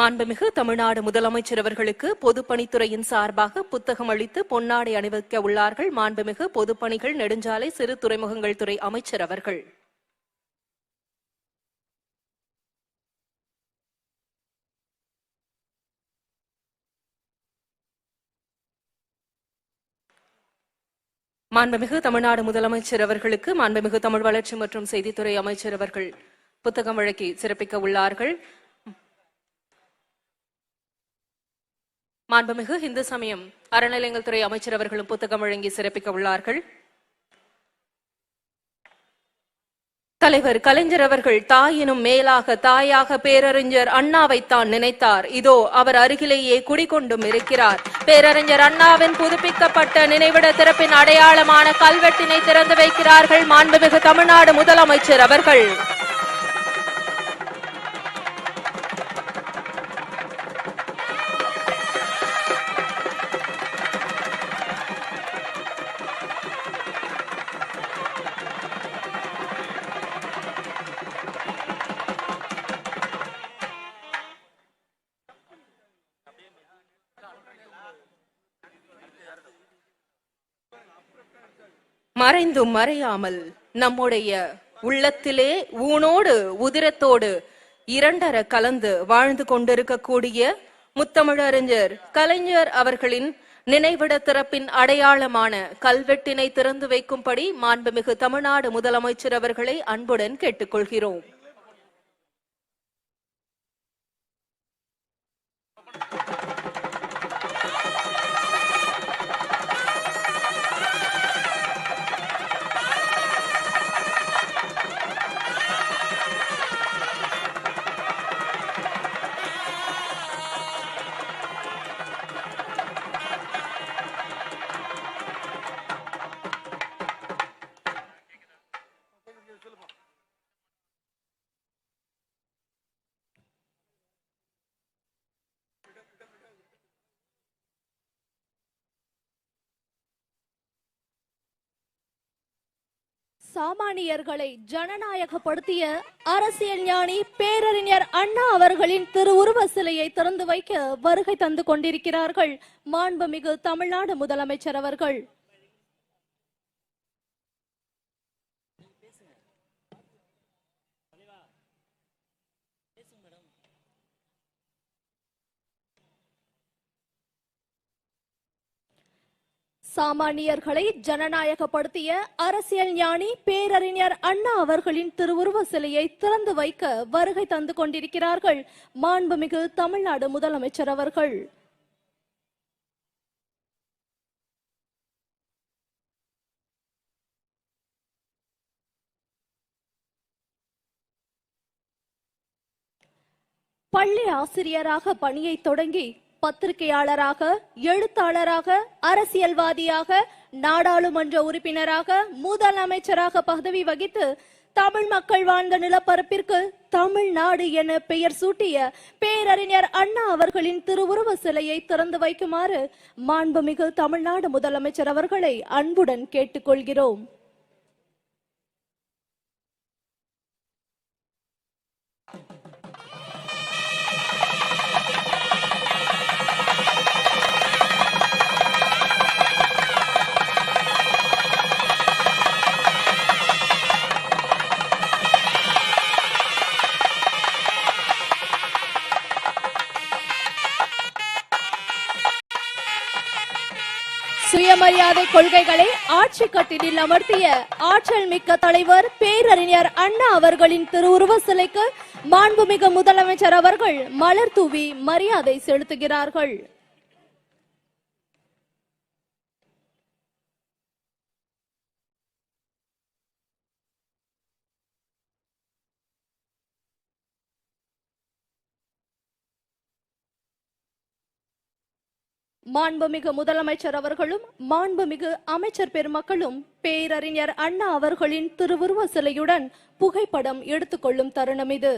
மாண்புமிகு தமிழ்நாடு முதலமைச்சர் அவர்களுக்கு பொதுப்பணித்துறையின் சார்பாக புத்தகம் அளித்து பொன்னாடை அணிவிக்க உள்ளார்கள் மாண்புமிகு பொதுப்பணிகள் நெடுஞ்சாலை சிறு துறைமுகங்கள் துறை அமைச்சர் அவர்கள். மாண்புமிகு தமிழ்நாடு முதலமைச்சர் அவர்களுக்கு மாண்புமிகு தமிழ் வளர்ச்சி மற்றும் செய்தித்துறை அமைச்சர் அவர்கள் புத்தகம் வழங்கி சிறப்பிக்க உள்ளார்கள். மாண்புமிகு இந்து சமயம் அறநிலையங்கள் துறை அமைச்சர் அவர்களும் புத்தகம் வழங்கி சிறப்பிக்க உள்ளார்கள். தலைவர் கலைஞர் அவர்கள் தாயினும் மேலாக தாயாக பேரறிஞர் அண்ணாவைத்தான் நினைத்தார். இதோ அவர் அருகிலேயே குடிகொண்டும் இருக்கிறார். பேரறிஞர் அண்ணாவின் புதுப்பிக்கப்பட்ட நினைவிட திறப்பின் அடையாளமான கல்வெட்டினை திறந்து வைக்கிறார்கள் மாண்புமிகு தமிழ்நாடு முதலமைச்சர் அவர்கள். மறைந்தும் மறையாமல் நம்முடைய உள்ளத்திலே ஊனோடு உதிரத்தோடு இரண்டர கலந்து வாழ்ந்து கொண்டிருக்கக்கூடிய முத்தமிழறிஞர் கலைஞர் அவர்களின் நினைவிட திறப்பின் அடையாளமான கல்வெட்டினை திறந்து வைக்கும்படி மாண்புமிகு தமிழ்நாடு முதலமைச்சர் அவர்களை அன்புடன் கேட்டுக்கொள்கிறோம். சாமானியர்களை ஜனநாயகப்படுத்திய அரசியல் ஞானி பேரறிஞர் அண்ணா அவர்களின் திருவுருவ சிலையை திறந்து வைக்க வருகை தந்து கொண்டிருக்கிறார்கள். மாண்புமிகு தமிழ்நாடு முதலமைச்சர் அவர்கள். சாமானியர்களை ஜனநாயகப்படுத்திய அரசியல் ஞானி பேரறிஞர் அண்ணா அவர்களின் திருவுருவ சிலையை திறந்து வைக்க வருகை தந்து கொண்டிருக்கிறார்கள் மாண்புமிகு தமிழ்நாடு முதலமைச்சர் அவர்கள். பள்ளி ஆசிரியராக பணியை தொடங்கி பத்திரிகையாளராக எழுத்தாளராக அரசியல்வாதியாக நாடாளுமன்ற உறுப்பினராக முதலமைச்சராக பதவி வகித்து தமிழ் மக்கள் வாழ்ந்த நிலப்பரப்பிற்கு தமிழ்நாடு என பெயர் சூட்டிய பேரறிஞர் அண்ணா அவர்களின் திருவுருவ சிலையை திறந்து வைக்குமாறு மாண்புமிகு தமிழ்நாடு முதலமைச்சர் அவர்களை அன்புடன் கேட்டுக்கொள்கிறோம். சுயமரியாதை கொள்கைகளை ஆட்சி கட்டிலில் அமர்த்திய ஆற்றல் மிக்க தலைவர் பேரறிஞர் அண்ணா அவர்களின் திருவுருவ சிலைக்கு மாண்புமிகு முதலமைச்சர் அவர்கள் மலர் தூவி மரியாதை செலுத்துகிறார்கள். மாண்புமிகு முதலமைச்சர் அவர்களும் மாண்புமிகு அமைச்சர் பெருமக்களும் பேரறிஞர் அண்ணா அவர்களின் திருவுருவ சிலையுடன் புகைப்படம் எடுத்துக்கொள்ளும் தருணம் இது.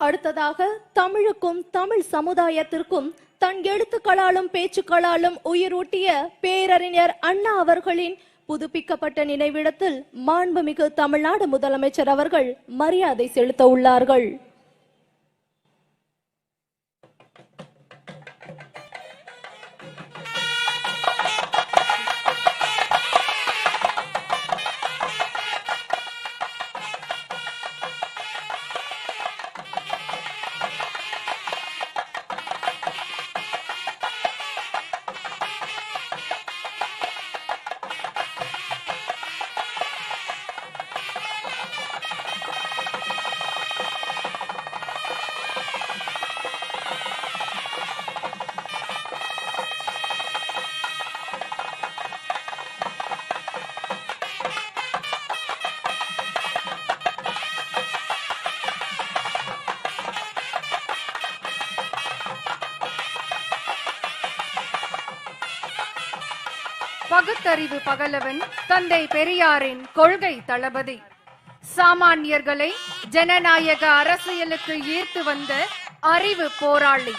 அடுத்ததாக தமிழுக்கும் தமிழ் சமுதாயத்திற்கும் தன் எழுத்துக்களாலும் பேச்சுக்களாலும் உயிரூட்டிய பேரறிஞர் அண்ணா அவர்களின் புதுப்பிக்கப்பட்ட நினைவிடத்தில் மாண்புமிகு தமிழ்நாடு முதலமைச்சர் அவர்கள் மரியாதை செலுத்த உள்ளார்கள். பகுத்தறிவு பகலவன் தந்தை பெரியாரின் கொள்கை தளபதி. சாமானியர்களை ஜனநாயக அரசியலுக்கு ஈர்த்து வந்த அறிவு போராளி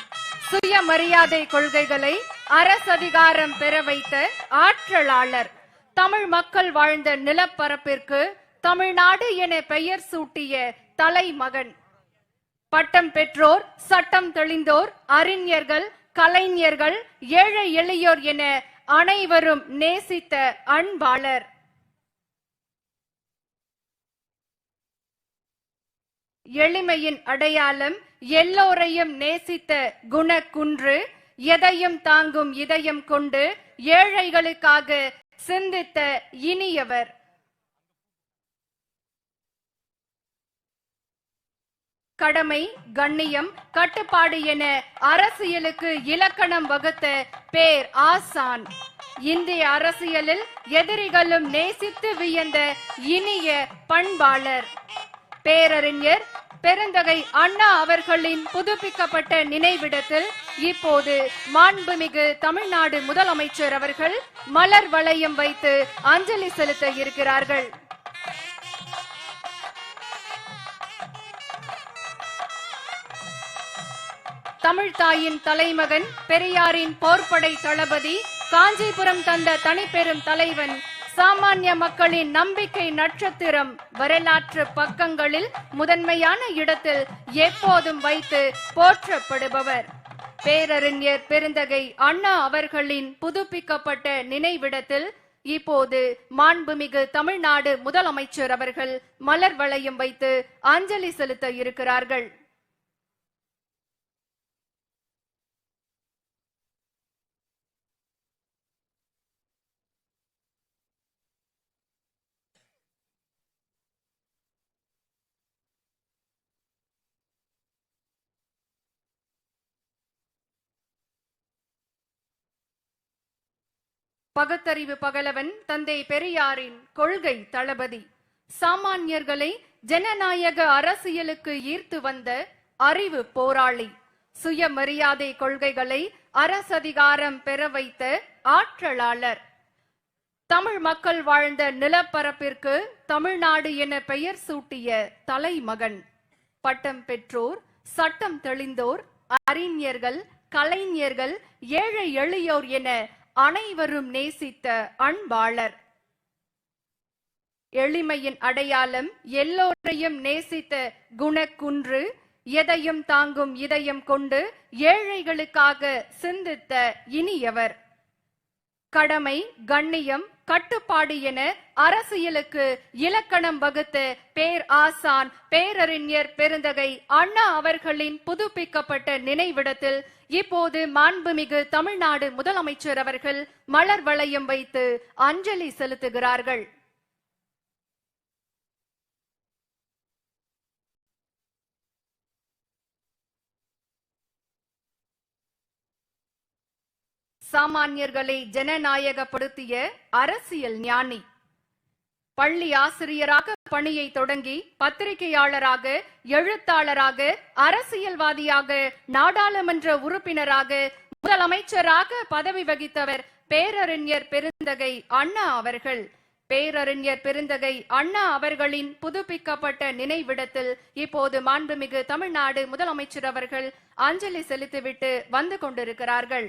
சுயமரியாதை கொள்கைகளை அரசதிகாரம் பெற வைத்த ஆற்றலாளர் தமிழ் மக்கள் வாழ்ந்த நிலப்பரப்பிற்கு தமிழ்நாடு என பெயர் சூட்டிய தலைமகன். பட்டம் பெற்றோர் சட்டம் தெளிந்தோர் அறிஞர்கள் கலைஞர்கள் ஏழை எளியோர் என அனைவரும் நேசித்த அன்பாளர் எளிமையின் அடையாளம் எல்லோரையும் நேசித்த குணக்குன்று எதையும் தாங்கும் இதயம் கொண்டு ஏழைகளுக்காக சிந்தித்த இனியவர். கடமை கண்ணியம் கட்டுப்பாடு என அரசியலுக்கு இலக்கணம் வகுத்த பேர் ஆசான். இந்திய அரசியலில் எதிரிகளும் நேசித்து வியந்த இனிய பண்பாளர். பேரறிஞர் பெருந்தகை அண்ணா அவர்களின் புதுப்பிக்கப்பட்ட நினைவிடத்தில் இப்போது மாண்புமிகு தமிழ்நாடு முதலமைச்சர் அவர்கள் மலர் வளையம் வைத்து அஞ்சலி செலுத்த இருக்கிறார்கள். தமிழ்தாயின் தலைமகன் பெரியாரின் போர்ப்படை தளபதி காஞ்சிபுரம் தந்த தனிப்பெரும் தலைவன் சாமானிய மக்களின் நம்பிக்கை நட்சத்திரம் வரலாற்று பக்கங்களில் முதன்மையான இடத்தில் எப்போதும் வைத்து போற்றப்படுபவர். பேரறிஞர் பெருந்தகை அண்ணா அவர்களின் புதுப்பிக்கப்பட்ட நினைவிடத்தில் இப்போது மாண்புமிகு தமிழ்நாடு முதலமைச்சர் அவர்கள் மலர் வளையம் வைத்து அஞ்சலி செலுத்த இருக்கிறார்கள். பகத்தறிவு பகலவன் தந்தை பெரியாரின் கொள்கை தளபதி. சாமானியர்களை ஜனநாயக அரசியலுக்கு ஈர்த்து வந்த அறிவு போராளி. சுயமரியாதை கொள்கைகளை அரசதிகாரம் பெற வைத்த ஆற்றலாளர். தமிழ் மக்கள் வாழ்ந்த நிலப்பரப்பிற்கு தமிழ்நாடு என பெயர் சூட்டிய தலைமகன். பட்டம் பெற்றோர் சட்டம் தெளிந்தோர் அறிஞர்கள் கலைஞர்கள் ஏழை எளியோர் என அனைவரும் நேசித்த அன்பாளர். எளிமையின் அடையாளம் எல்லோரையும் நேசித்த குணக்குன்று எதையும் தாங்கும் இதயம் கொண்டு ஏழைகளுக்காக சிந்தித்த இனியவர். கடமை கண்ணியம் கட்டுப்பாடு என அரசியலுக்கு இலக்கணம் வகுத்த பேர் ஆசான் பேரறிஞர் பெருந்தகை அண்ணா அவர்களின் புதுப்பிக்கப்பட்ட நினைவிடத்தில் இப்போது மாண்புமிகு தமிழ்நாடு முதலமைச்சர் அவர்கள் மலர் வளையம் வைத்து அஞ்சலி செலுத்துகிறார்கள். சாமானியர்களை ஜனநாயகப்படுத்திய அரசியல் ஞானி. பள்ளி ஆசிரியராக பணியை தொடங்கி பத்திரிகையாளராக எழுத்தாளராக அரசியல்வாதியாக நாடாளுமன்ற உறுப்பினராக முதலமைச்சராக பதவி வகித்தவர் பேரறிஞர் பெருந்தகை அண்ணா அவர்கள். பேரறிஞர் பெருந்தகை அண்ணா அவர்களின் புதுப்பிக்கப்பட்ட நினைவிடத்தில் இப்போது மாண்புமிகு தமிழ்நாடு முதலமைச்சர் அவர்கள் அஞ்சலி செலுத்திவிட்டு வந்து கொண்டிருக்கிறார்கள்.